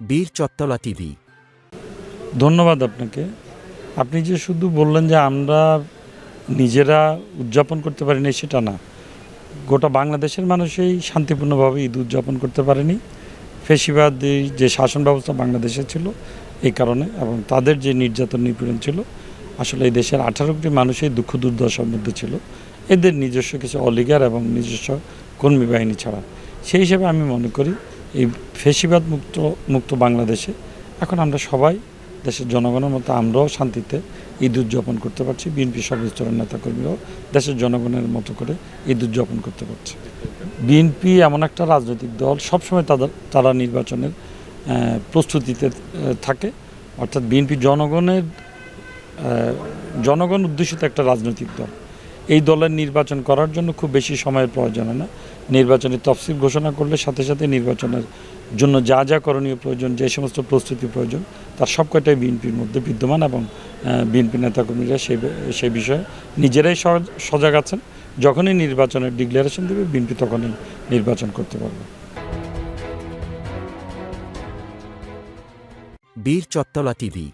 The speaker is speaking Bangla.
বীর চত্তলা টিভি। ধন্যবাদ আপনাকে। আপনি যে শুধু বললেন যে আমরা নিজেরা উদযাপন করতে পারিনি, সেটা না। গোটা বাংলাদেশের মানুষই শান্তিপূর্ণভাবে ঈদ উদযাপন করতে পারেনি। ফেসিবাদী যে শাসন ব্যবস্থা বাংলাদেশে ছিল এই কারণে এবং তাদের যে নির্যাতন নিপীড়ন ছিল, আসলে এই দেশের আঠারো কোটি মানুষই দুঃখ দুর্দশার মধ্যে ছিল। এদের নিজস্ব কিছু অলিগার এবং নিজস্ব কর্মী বাহিনী ছাড়া। সেই হিসেবে আমি মনে করি এই ফেসিবাদ মুক্ত মুক্ত বাংলাদেশে। এখন আমরা সবাই দেশের জনগণের মতো আমরাও শান্তিতে ঈদ উদযাপন করতে পারছি। বিএনপি সব স্তরের নেতাকর্মীরাও দেশের জনগণের মতো করে ঈদ উদযাপন করতে পারছে। বিএনপি এমন একটা রাজনৈতিক দল, সবসময় তাদের, তারা নির্বাচনের প্রস্তুতিতে থাকে। অর্থাৎ বিএনপি জনগণের জনগণ উদ্দেশিত একটা রাজনৈতিক দল। এই দলের নির্বাচন করার জন্য খুব বেশি সময়ের প্রয়োজন হয় না। নির্বাচনের তফসিল ঘোষণা করলে সাথে সাথে নির্বাচনের জন্য যা যা করণীয় প্রয়োজন, যে সমস্ত প্রস্তুতি প্রয়োজন, তার সব কয়টাই বিএনপির মধ্যে বিদ্যমান এবং বিএনপি নেতাকর্মীরা সেই সেই বিষয়ে নিজেরাই সজ- সজাগ আছেন। যখনই নির্বাচনের ডিক্লারেশন দেবে, বিএনপি তখনই নির্বাচন করতে পারবে। বীর চত্তলা টিভি